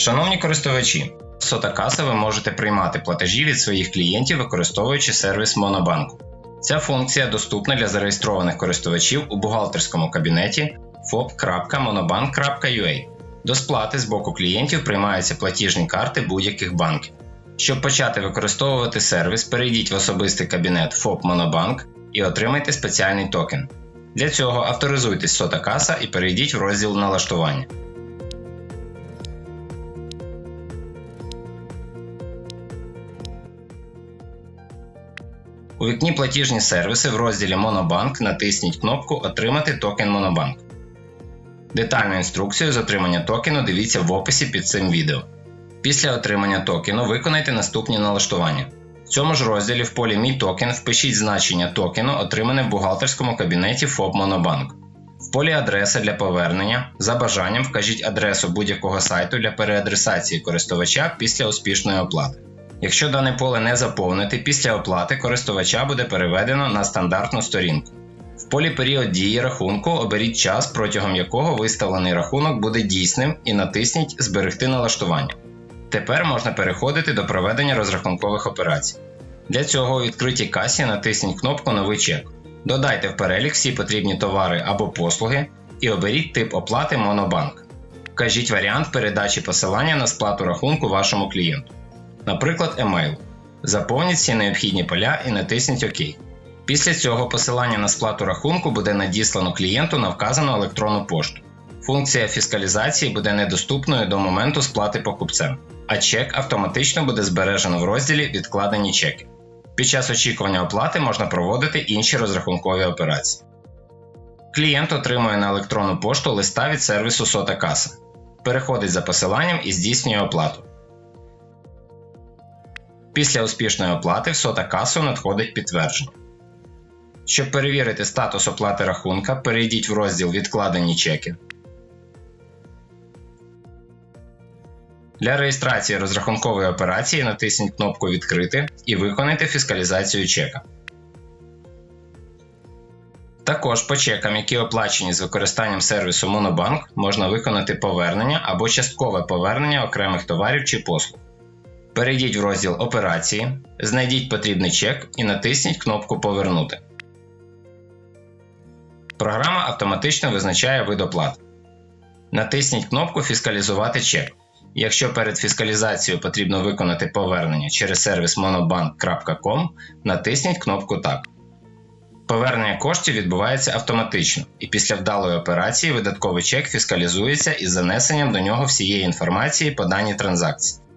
Шановні користувачі, в Сотакаса ви можете приймати платежі від своїх клієнтів, використовуючи сервіс Монобанку. Ця функція доступна для зареєстрованих користувачів у бухгалтерському кабінеті fop.monobank.ua. До сплати з боку клієнтів приймаються платіжні карти будь-яких банків. Щоб почати використовувати сервіс, перейдіть в особистий кабінет FOP Monobank і отримайте спеціальний токен. Для цього авторизуйтесь Сотакаса і перейдіть в розділ налаштування. У вікні Платіжні сервіси в розділі Monobank натисніть кнопку Отримати токен Monobank. Детальну інструкцію з отримання токену дивіться в описі під цим відео. Після отримання токену виконайте наступні налаштування. В цьому ж розділі в полі Мій токен впишіть значення токену, отримане в бухгалтерському кабінеті FOB Monobank. В полі Адреса для повернення за бажанням вкажіть адресу будь-якого сайту для переадресації користувача після успішної оплати. Якщо дане поле не заповнити, після оплати користувача буде переведено на стандартну сторінку. В полі період дії рахунку оберіть час, протягом якого виставлений рахунок буде дійсним, і натисніть Зберегти налаштування. Тепер можна переходити до проведення розрахункових операцій. Для цього у відкритій касі натисніть кнопку Новий чек. Додайте в перелік всі потрібні товари або послуги і оберіть тип оплати Монобанк. Вкажіть варіант передачі посилання на сплату рахунку вашому клієнту, наприклад, емейл. Заповніть всі необхідні поля і натисніть ОК. Після цього посилання на сплату рахунку буде надіслано клієнту на вказану електронну пошту. Функція фіскалізації буде недоступною до моменту сплати покупцем, а чек автоматично буде збережено в розділі Відкладені чеки. Під час очікування оплати можна проводити інші розрахункові операції. Клієнт отримує на електронну пошту листа від сервісу Сота Каса, переходить за посиланням і здійснює оплату. Після успішної оплати в Сота Касу надходить підтвердження. Щоб перевірити статус оплати рахунка, перейдіть в розділ Відкладені чеки. Для реєстрації розрахункової операції натисніть кнопку Відкрити і виконайте фіскалізацію чека. Також по чекам, які оплачені з використанням сервісу Monobank, можна виконати повернення або часткове повернення окремих товарів чи послуг. Перейдіть в розділ Операції, знайдіть потрібний чек і натисніть кнопку Повернути. Програма автоматично визначає вид оплати. Натисніть кнопку Фіскалізувати чек. Якщо перед фіскалізацією потрібно виконати повернення через сервіс monobank.com, натисніть кнопку Так. Повернення коштів відбувається автоматично, і після вдалої операції видатковий чек фіскалізується із занесенням до нього всієї інформації по даній транзакції.